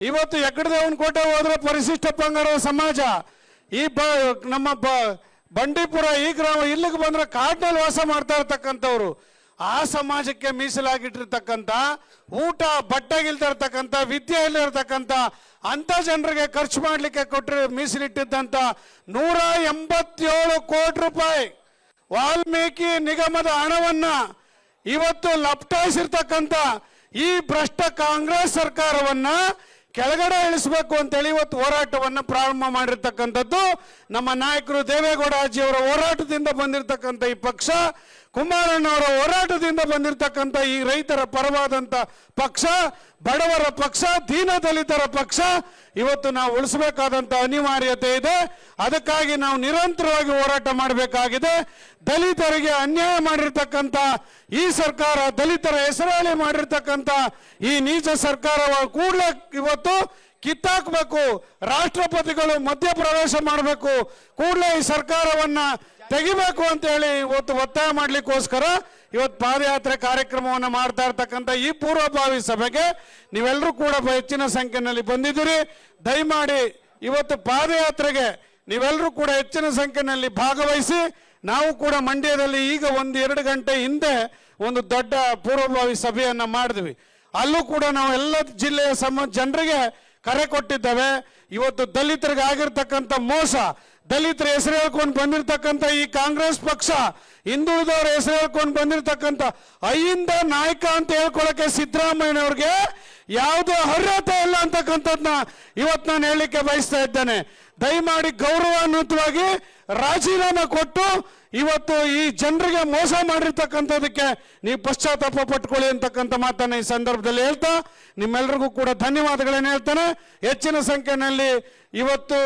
ಇವತ್ತು ಯಕ್ಕಡದೇವನ ಕೋಟೆ ಹೋದ್ರೆ ಪರಿಶಿಷ್ಟ ಪಂಗಡ ಸಮಾಜ. ಈ ಬ, ನಮ್ಮ ಬ, ಬಂಡೀಪುರ ಈ ಗ್ರಾಮ ಇಲ್ಲಿಗೆ ಬಂದ್ರೆ ಕಾಡಿನಲ್ಲಿ ವಾಸ ಮಾಡ್ತಾ ಇರ್ತಕ್ಕಂಥವ್ರು. ಆ ಸಮಾಜಕ್ಕೆ ಮೀಸಲಾಗಿಟ್ಟಿರ್ತಕ್ಕಂಥ, ಊಟ ಬಟ್ಟೆಗಿಲ್ದ ಇರ್ತಕ್ಕಂಥ, ವಿದ್ಯೆ ಇರ್ತಕ್ಕಂಥ ಅಂತ ಜನರಿಗೆ ಖರ್ಚು ಮಾಡಲಿಕ್ಕೆ ಕೊಟ್ಟರೆ ಮೀಸಲಿಟ್ಟಿದ್ದಂಥ ನೂರ ಎಂಬತ್ತೇಳು ಕೋಟಿ ರೂಪಾಯಿ ವಾಲ್ಮೀಕಿ ನಿಗಮದ ಹಣವನ್ನ ಇವತ್ತು ಲಪ್ಟಾಯಿಸಿರ್ತಕ್ಕಂಥ ಈ ಭ್ರಷ್ಟ ಕಾಂಗ್ರೆಸ್ ಸರ್ಕಾರವನ್ನ ಕೆಳಗಡೆ ಇಳಿಸಬೇಕು ಅಂತೇಳಿ ಇವತ್ತು ಹೋರಾಟವನ್ನು ಪ್ರಾರಂಭ ಮಾಡಿರ್ತಕ್ಕಂಥದ್ದು ನಮ್ಮ ನಾಯಕರು ದೇವೇಗೌಡ ಅಜ್ಜಿಯವರ ಹೋರಾಟದಿಂದ ಬಂದಿರತಕ್ಕಂಥ ಈ ಪಕ್ಷ. ಕುಮಾರಣ್ಣವರ ಹೋರಾಟದಿಂದ ಬಂದಿರತಕ್ಕಂಥ ಈ ರೈತರ ಪರವಾದಂತ ಪಕ್ಷ, ಬಡವರ ಪಕ್ಷ, ದೀನ ದಲಿತರ ಪಕ್ಷ, ಇವತ್ತು ನಾವು ಉಳಿಸಬೇಕಾದಂತ ಅನಿವಾರ್ಯತೆ ಇದೆ. ಅದಕ್ಕಾಗಿ ನಾವು ನಿರಂತರವಾಗಿ ಹೋರಾಟ ಮಾಡಬೇಕಾಗಿದೆ. ದಲಿತರಿಗೆ ಅನ್ಯಾಯ ಮಾಡಿರ್ತಕ್ಕಂಥ ಈ ಸರ್ಕಾರ, ದಲಿತರ ಹೆಸರಾಳಿ ಮಾಡಿರ್ತಕ್ಕಂಥ ಈ ನೀಚ ಸರ್ಕಾರ ಕೂಡಲೇ ಇವತ್ತು ಕಿತ್ತಾಕ್ಬೇಕು. ರಾಷ್ಟ್ರಪತಿಗಳು ಮಧ್ಯಪ್ರವೇಶ ಮಾಡಬೇಕು. ಕೂಡಲೇ ಈ ಸರ್ಕಾರವನ್ನ ತೆಗಿಬೇಕು ಅಂತ ಹೇಳಿ ಇವತ್ತು ಒತ್ತಾಯ ಮಾಡ್ಲಿಕ್ಕೋಸ್ಕರ ಇವತ್ತು ಪಾದಯಾತ್ರೆ ಕಾರ್ಯಕ್ರಮವನ್ನು ಮಾಡ್ತಾ ಇರ್ತಕ್ಕಂಥ ಈ ಪೂರ್ವಭಾವಿ ಸಭೆಗೆ ನೀವೆಲ್ಲರೂ ಕೂಡ ಹೆಚ್ಚಿನ ಸಂಖ್ಯೆಯಲ್ಲಿ ಬಂದಿದ್ದೀರಿ. ದಯಮಾಡಿ ಇವತ್ತು ಪಾದಯಾತ್ರೆಗೆ ನೀವೆಲ್ಲರೂ ಕೂಡ ಹೆಚ್ಚಿನ ಸಂಖ್ಯೆಯಲ್ಲಿ ಭಾಗವಹಿಸಿ, ನಾವು ಕೂಡ ಮಂಡ್ಯದಲ್ಲಿ ಈಗ ಒಂದು ಎರಡು ಗಂಟೆ ಹಿಂದೆ ಒಂದು ದೊಡ್ಡ ಪೂರ್ವಭಾವಿ ಸಭೆಯನ್ನ ಮಾಡಿದ್ವಿ. ಅಲ್ಲೂ ಕೂಡ ನಾವು ಎಲ್ಲ ಜಿಲ್ಲೆಯ ಸಮ ಜನರಿಗೆ ಕರೆ ಕೊಟ್ಟಿದ್ದೇವೆ. ಇವತ್ತು ದಲಿತರಿಗೆ ಆಗಿರ್ತಕ್ಕಂಥ ಮೋಸ ದಲಿತರ ಹೆಸರು ಹೇಳ್ಕೊಂಡು ಬಂದಿರತಕ್ಕಂಥ ಈ ಕಾಂಗ್ರೆಸ್ ಪಕ್ಷ, ಹಿಂದುಳಿದವರ ಹೆಸರು ಹೇಳ್ಕೊಂಡು ಬಂದಿರತಕ್ಕಂಥ ಅಯ್ಯಿಂದ ನಾಯಕ ಅಂತ ಹೇಳ್ಕೊಳಕ್ಕೆ ಸಿದ್ದರಾಮಯ್ಯನವ್ರಿಗೆ ಯಾವುದೇ ಅರ್ಹತೆ ಇಲ್ಲ ಅಂತಕ್ಕಂಥದ್ನ ಇವತ್ತು ನಾನು ಹೇಳಲಿಕ್ಕೆ ಬಯಸ್ತಾ ಇದ್ದೇನೆ. ದಯಮಾಡಿ ಗೌರವಾನ್ವಿತವಾಗಿ ರಾಜೀನಾಮೆ ಕೊಟ್ಟು ಇವತ್ತು ಈ ಜನರಿಗೆ ಮೋಸ ಮಾಡಿರ್ತಕ್ಕಂಥದಕ್ಕೆ ನೀವು ಪಶ್ಚಾತ್ತಾಪ ಪಟ್ಕೊಳ್ಳಿ ಅಂತಕ್ಕಂಥ ಮಾತನ್ನ ಈ ಸಂದರ್ಭದಲ್ಲಿ ಹೇಳ್ತಾ ನಿಮ್ಮೆಲ್ಲರಿಗೂ ಕೂಡ ಧನ್ಯವಾದಗಳನ್ನ ಹೇಳ್ತಾನೆ. ಹೆಚ್ಚಿನ ಸಂಖ್ಯೆಯಲ್ಲಿ ಇವತ್ತು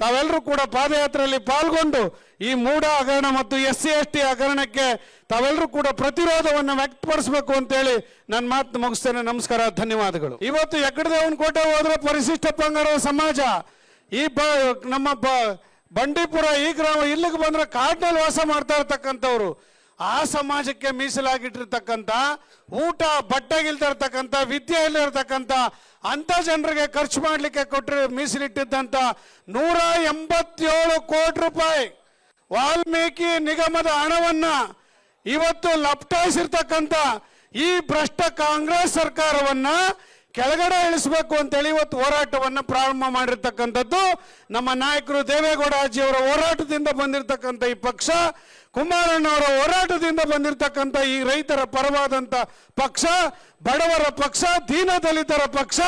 ತಾವೆಲ್ಲರೂ ಕೂಡ ಪಾದಯಾತ್ರೆಯಲ್ಲಿ ಪಾಲ್ಗೊಂಡು ಈ ಮೂಢ ಹಗರಣ ಮತ್ತು ಎಸ್ ಸಿ ಎಸ್ ಟಿ ಹಗರಣಕ್ಕೆ ತಾವೆಲ್ಲರೂ ಕೂಡ ಪ್ರತಿರೋಧವನ್ನು ವ್ಯಕ್ತಪಡಿಸಬೇಕು ಅಂತೇಳಿ ನನ್ನ ಮಾತು ಮುಗಿಸ್ತೇನೆ. ನಮಸ್ಕಾರ, ಧನ್ಯವಾದಗಳು. ಇವತ್ತು ಎಕ್ಕಡದೇವನ ಕೋಟೆ ಹೋದ್ರೆ ಪರಿಶಿಷ್ಟ ಪಂಗಡ ಸಮಾಜ. ಈ ಬ, ನಮ್ಮ ಬಂಡೀಪುರ ಈ ಗ್ರಾಮ ಇಲ್ಲಿಗೆ ಬಂದ್ರೆ ಕಾಡಿನಲ್ಲಿ ವಾಸ ಮಾಡ್ತಾ ಇರ್ತಕ್ಕಂಥವ್ರು. ಆ ಸಮಾಜಕ್ಕೆ ಮೀಸಲಾಗಿಟ್ಟಿರ್ತಕ್ಕಂಥ ಊಟ, ಬಟ್ಟೆ ಇರ್ತಕ್ಕಂಥ ವಿದ್ಯೆ ಇರ್ತಕ್ಕಂಥ ಅಂಥ ಜನರಿಗೆ ಖರ್ಚು ಮಾಡಲಿಕ್ಕೆ ಕೊಟ್ಟರೆ ಮೀಸಲಿಟ್ಟಿದ್ದಂಥ ನೂರ ಎಂಬತ್ತೇಳು ಕೋಟಿ ರೂಪಾಯಿ ವಾಲ್ಮೀಕಿ ನಿಗಮದ ಹಣವನ್ನ ಇವತ್ತು ಲಪ್ಟಾಯಿಸಿರ್ತಕ್ಕಂಥ ಈ ಭ್ರಷ್ಟ ಕಾಂಗ್ರೆಸ್ ಸರ್ಕಾರವನ್ನ ಕೆಳಗಡೆ ಇಳಿಸಬೇಕು ಅಂತೇಳಿ ಇವತ್ತು ಹೋರಾಟವನ್ನು ಪ್ರಾರಂಭ ಮಾಡಿರ್ತಕ್ಕಂಥದ್ದು ನಮ್ಮ ನಾಯಕರು ದೇವೇಗೌಡ ಅಜ್ಜಿಯವರ ಹೋರಾಟದಿಂದ ಬಂದಿರತಕ್ಕಂಥ ಈ ಪಕ್ಷ. ಕುಮಾರಣ್ಣವರ ಹೋರಾಟದಿಂದ ಬಂದಿರತಕ್ಕಂಥ ಈ ರೈತರ ಪರವಾದಂತ ಪಕ್ಷ, ಬಡವರ ಪಕ್ಷ, ದೀನ ದಲಿತರ ಪಕ್ಷ,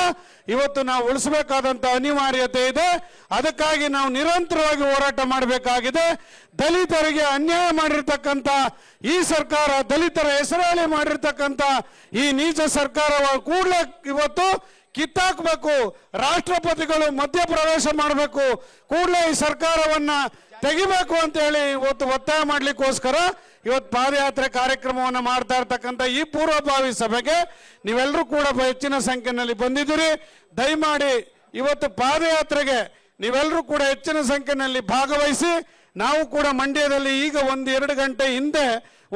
ಇವತ್ತು ನಾವು ಉಳಿಸಬೇಕಾದಂತ ಅನಿವಾರ್ಯತೆ ಇದೆ. ಅದಕ್ಕಾಗಿ ನಾವು ನಿರಂತರವಾಗಿ ಹೋರಾಟ ಮಾಡಬೇಕಾಗಿದೆ. ದಲಿತರಿಗೆ ಅನ್ಯಾಯ ಮಾಡಿರ್ತಕ್ಕಂಥ ಈ ಸರ್ಕಾರ, ದಲಿತರ ಹೆಸರಲ್ಲಿ ಮಾಡಿರ್ತಕ್ಕಂತ ಈ ನೀಚ ಸರ್ಕಾರ ಕೂಡಲೇ ಇವತ್ತು ಕಿತ್ತಾಕ್ಬೇಕು. ರಾಷ್ಟ್ರಪತಿಗಳು ಮಧ್ಯಪ್ರವೇಶ ಮಾಡಬೇಕು. ಕೂಡಲೇ ಈ ಸರ್ಕಾರವನ್ನ ತೆಗಿಬೇಕು ಅಂತ ಹೇಳಿ ಇವತ್ತು ಒತ್ತಾಯ ಮಾಡ್ಲಿಕ್ಕೋಸ್ಕರ ಇವತ್ತು ಪಾದಯಾತ್ರೆ ಕಾರ್ಯಕ್ರಮವನ್ನ ಮಾಡ್ತಾ ಇರ್ತಕ್ಕಂಥ ಈ ಪೂರ್ವಭಾವಿ ಸಭೆಗೆ ನೀವೆಲ್ಲರೂ ಕೂಡ ಹೆಚ್ಚಿನ ಸಂಖ್ಯೆಯಲ್ಲಿ ಬಂದಿದ್ದೀರಿ. ದಯಮಾಡಿ ಇವತ್ತು ಪಾದಯಾತ್ರೆಗೆ ನೀವೆಲ್ಲರೂ ಕೂಡ ಹೆಚ್ಚಿನ ಸಂಖ್ಯೆಯಲ್ಲಿ ಭಾಗವಹಿಸಿ, ನಾವು ಕೂಡ ಮಂಡ್ಯದಲ್ಲಿ ಈಗ ಒಂದು ಎರಡು ಗಂಟೆ ಹಿಂದೆ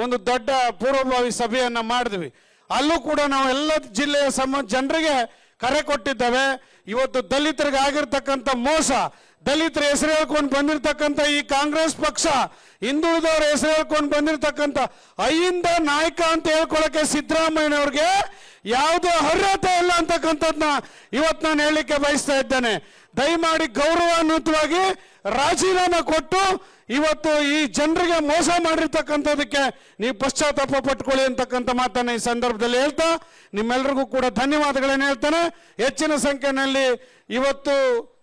ಒಂದು ದೊಡ್ಡ ಪೂರ್ವಭಾವಿ ಸಭೆಯನ್ನ ಮಾಡಿದ್ವಿ. ಅಲ್ಲೂ ಕೂಡ ನಾವು ಎಲ್ಲ ಜಿಲ್ಲೆಯ ಸಮ ಜನರಿಗೆ ಕರೆ ಕೊಟ್ಟಿದ್ದಾವೆ. ಇವತ್ತು ದಲಿತರಿಗೆ ಆಗಿರ್ತಕ್ಕಂಥ ಮೋಸ, ದಲಿತರ ಹೆಸರು ಹೇಳ್ಕೊಂಡು ಬಂದಿರತಕ್ಕಂಥ ಈ ಕಾಂಗ್ರೆಸ್ ಪಕ್ಷ, ಹಿಂದುಳಿದವರ ಹೆಸರು ಹೇಳ್ಕೊಂಡು ಬಂದಿರತಕ್ಕಂಥ ಅಯ್ಯಿಂದ ನಾಯಕ ಅಂತ ಹೇಳ್ಕೊಳಕ್ಕೆ ಸಿದ್ದರಾಮಯ್ಯನವ್ರಿಗೆ ಯಾವುದೇ ಅರ್ಹತೆ ಇಲ್ಲ ಅಂತಕ್ಕಂಥದ್ನ ಇವತ್ತು ನಾನು ಹೇಳಲಿಕ್ಕೆ ಬಯಸ್ತಾ ಇದ್ದೇನೆ. ದಯಮಾಡಿ ಗೌರವಾನ್ವಿತವಾಗಿ ರಾಜೀನಾಮೆ ಕೊಟ್ಟು ಇವತ್ತು ಈ ಜನರಿಗೆ ಮೋಸ ಮಾಡಿರ್ತಕ್ಕಂಥದಕ್ಕೆ ನೀವು ಪಶ್ಚಾತ್ತಾಪ ಪಟ್ಕೊಳ್ಳಿ ಅಂತಕ್ಕಂಥ ಮಾತನ್ನ ಈ ಸಂದರ್ಭದಲ್ಲಿ ಹೇಳ್ತಾ ನಿಮ್ಮೆಲ್ಲರಿಗೂ ಕೂಡ ಧನ್ಯವಾದಗಳೇನು ಹೇಳ್ತಾನೆ. ಹೆಚ್ಚಿನ ಸಂಖ್ಯೆಯಲ್ಲಿ ಇವತ್ತು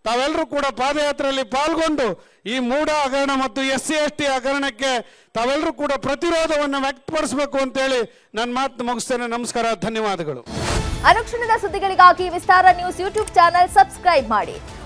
ತಾವೆಲ್ಲರೂ ಕೂಡ ಪಾದಯಾತ್ರೆಯಲ್ಲಿ ಪಾಲ್ಗೊಂಡು ಈ ಮೂಢ ಹಗರಣ ಮತ್ತು ಎಸ್ ಸಿ ಎಸ್ ಟಿ ಹಗರಣಕ್ಕೆ ತಾವೆಲ್ಲರೂ ಕೂಡ ಪ್ರತಿರೋಧವನ್ನು ವ್ಯಕ್ತಪಡಿಸಬೇಕು ಅಂತೇಳಿ ನನ್ನ ಮಾತು ಮುಗಿಸ್ತೇನೆ. ನಮಸ್ಕಾರ, ಧನ್ಯವಾದಗಳು. ಅನುಕ್ಷಣದ ಸುದ್ದಿಗಳಿಗಾಗಿ Vistara news YouTube channel subscribe ಮಾಡಿ.